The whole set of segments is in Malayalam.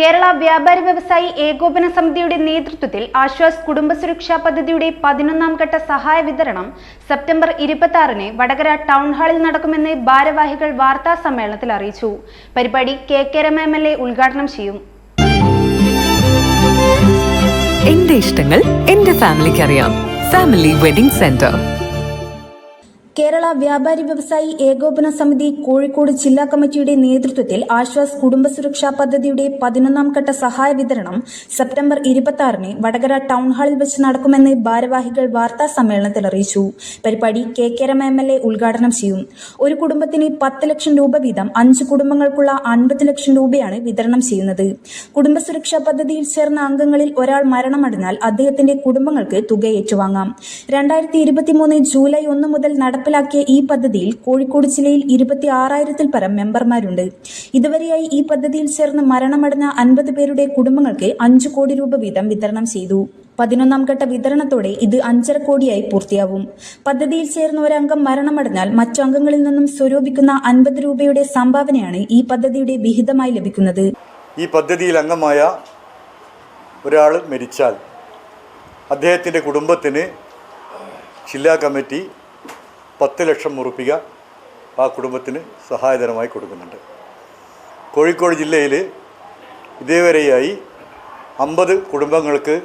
കേരള വ്യാപാരി വ്യവസായി ഏകോപന സമിതിയുടെ നേതൃത്വത്തിൽ ആശ്വാസ് കുടുംബ സുരക്ഷാ പദ്ധതിയുടെ പതിനൊന്നാം ഘട്ട സഹായ വിതരണം സെപ്റ്റംബർ ഇരുപത്തി ആറിന് വടകര ടൗൺ ഹാളിൽ നടക്കുമെന്ന് ഭാരവാഹികൾ വാർത്താ സമ്മേളനത്തിൽ അറിയിച്ചു. പരിപാടി K K Rema M L A ഉദ്ഘാടനം ചെയ്യും. എന്റെ ഇഷ്ടങ്ങൾ എന്റെ ഫാമിലിക്ക് അറിയാം ഫാമിലി വെഡിംഗ് സെന്റർ. കേരള വ്യാപാരി വ്യവസായി ഏകോപന സമിതി കോഴിക്കോട് ജില്ലാ കമ്മിറ്റിയുടെ നേതൃത്വത്തിൽ ആശ്വാസ് കുടുംബസുരക്ഷാ പദ്ധതിയുടെ പതിനൊന്നാം ഘട്ട സഹായ വിതരണം സെപ്റ്റംബർ ഇരുപത്തിയാറിന് വടകര ടൗൺ ഹാളിൽ വെച്ച് നടക്കുമെന്ന് ഭാരവാഹികൾ വാർത്താ സമ്മേളനത്തിൽ അറിയിച്ചു. പരിപാടി K K Rema M L A ഉദ്ഘാടനം ചെയ്യും. ഒരു കുടുംബത്തിന് പത്ത് ലക്ഷം രൂപ വീതം അഞ്ച് കുടുംബങ്ങൾക്കുള്ള അൻപത് ലക്ഷം രൂപയാണ് വിതരണം ചെയ്യുന്നത്. കുടുംബസുരക്ഷാ പദ്ധതിയിൽ ചേർന്ന അംഗങ്ങളിൽ ഒരാൾ മരണമടഞ്ഞാൽ അദ്ദേഹത്തിന്റെ കുടുംബങ്ങൾക്ക് തുക ഏറ്റുവാങ്ങാം. രണ്ടായിരത്തി ജൂലൈ ഒന്ന് മുതൽ നടപ്പിലാക്കിയ ഈ പദ്ധതിയിൽ കോഴിക്കോട് ജില്ലയിൽ ഇരുപത്തി ആറായിരത്തിൽ പരം മെമ്പർമാരുണ്ട്. ഇതുവരെയായി ഈ പദ്ധതിയിൽ ചേർന്ന് മരണമടഞ്ഞ അൻപത് പേരുടെ കുടുംബങ്ങൾക്ക് അഞ്ചു കോടി രൂപ വീതം വിതരണം ചെയ്തു. പതിനൊന്നാം ഘട്ട വിതരണത്തോടെ ഇത് അഞ്ചര കോടിയായി പൂർത്തിയാവും. പദ്ധതിയിൽ ചേർന്ന ഒരംഗം മരണമടഞ്ഞാൽ മറ്റു അംഗങ്ങളിൽ നിന്നും സ്വരൂപിക്കുന്ന അൻപത് രൂപയുടെ സംഭാവനയാണ് ഈ പദ്ധതിയുടെ വിഹിതമായി ലഭിക്കുന്നത്. ഈ പദ്ധതിയിൽ അംഗമായ ഒരാൾ മരിച്ചാൽ അദ്ദേഹത്തിന്റെ കുടുംബത്തിന് ജില്ലാ കമ്മിറ്റി പത്ത് ലക്ഷം മുറുപ്പിക ആ കുടുംബത്തിന് സഹായധനമായി കൊടുക്കുന്നുണ്ട്. കോഴിക്കോട് ജില്ലയിൽ ഇതേവരെയായി അമ്പത് കുടുംബങ്ങൾക്ക്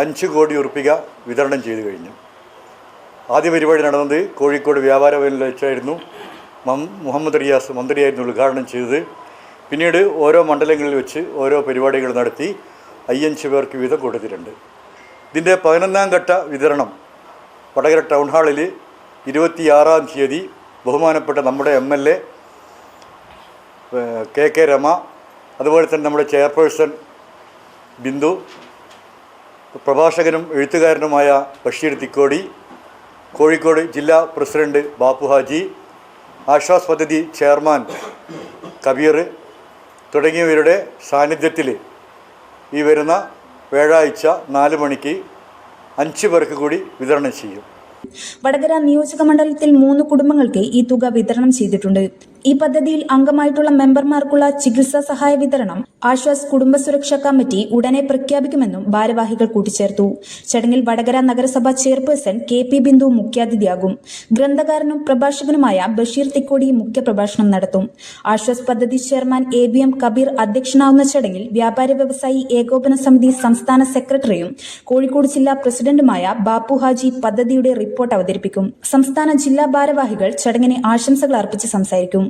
അഞ്ച് കോടി ഉറുപ്പിക വിതരണം ചെയ്തു കഴിഞ്ഞു. ആദ്യ പരിപാടി നടന്നത് കോഴിക്കോട് വ്യാപാര ഭവനിൽ വെച്ചായിരുന്നു. മുഹമ്മദ് റിയാസ് മന്ത്രിയായിരുന്നു ഉദ്ഘാടനം ചെയ്തത്. പിന്നീട് ഓരോ മണ്ഡലങ്ങളിൽ വെച്ച് ഓരോ പരിപാടികൾ നടത്തി അയ്യഞ്ച് പേർക്ക് വീതം കൊടുത്തിട്ടുണ്ട്. ഇതിന്റെ പതിനൊന്നാം ഘട്ട വിതരണം വടകര ടൗൺ ഹാളിൽ ഇരുപത്തിയാറാം തീയതി ബഹുമാനപ്പെട്ട നമ്മുടെ M L A K K Rama അതുപോലെ തന്നെ നമ്മുടെ ചെയർപേഴ്സൺ ബിന്ദു പ്രഭാഷകനും എഴുത്തുകാരനുമായ ബഷീർ തിക്കോടി കോഴിക്കോട് ജില്ലാ പ്രസിഡന്റ് ബാപ്പു ഹാജി ആശ്വാസ് പദ്ധതി ചെയർമാൻ കബീർ തുടങ്ങിയവരുടെ സാന്നിധ്യത്തിൽ ഈ വരുന്ന വ്യാഴാഴ്ച നാല് മണിക്ക് അഞ്ച് പേർക്ക് കൂടി വിതരണം ചെയ്യും. വടകര നിയോജക മണ്ഡലത്തിൽ മൂന്ന് കുടുംബങ്ങൾക്ക് ഈ തുക വിതരണം ചെയ്തിട്ടുണ്ട്. ഈ പദ്ധതിയിൽ അംഗമായിട്ടുള്ള മെമ്പർമാർക്കുള്ള ചികിത്സാ സഹായ വിതരണം ആശ്വാസ് കുടുംബ സുരക്ഷാ കമ്മിറ്റി ഉടനെ പ്രഖ്യാപിക്കുമെന്നും ഭാരവാഹികൾ കൂട്ടിച്ചേർത്തു. ചടങ്ങിൽ വടകര നഗരസഭ ചെയർപേഴ്സൺ കെ പി ബിന്ദു മുഖ്യാതിഥിയാകും. ഗ്രന്ഥകാരനും പ്രഭാഷകനുമായ ബഷീർ തിക്കോടി മുഖ്യപ്രഭാഷണം നടത്തും. ആശ്വാസ് പദ്ധതി chairman A B M Kabeer അധ്യക്ഷനാവുന്ന ചടങ്ങിൽ വ്യാപാര വ്യവസായി ഏകോപന സമിതി സംസ്ഥാന സെക്രട്ടറിയും കോഴിക്കോട് ജില്ലാ പ്രസിഡന്റുമായ ബാപ്പു ഹാജി പദ്ധതിയുടെ റിപ്പോർട്ട് അവതരിപ്പിക്കും. സംസ്ഥാന ജില്ലാ ഭാരവാഹികൾ ചടങ്ങിനെ ആശംസകൾ അർപ്പിച്ച് സംസാരിക്കും.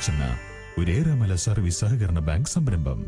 വെളിച്ചെണ്ണ ഒരേറെമല സർവീസ് സഹകരണ ബാങ്ക് സംരംഭം.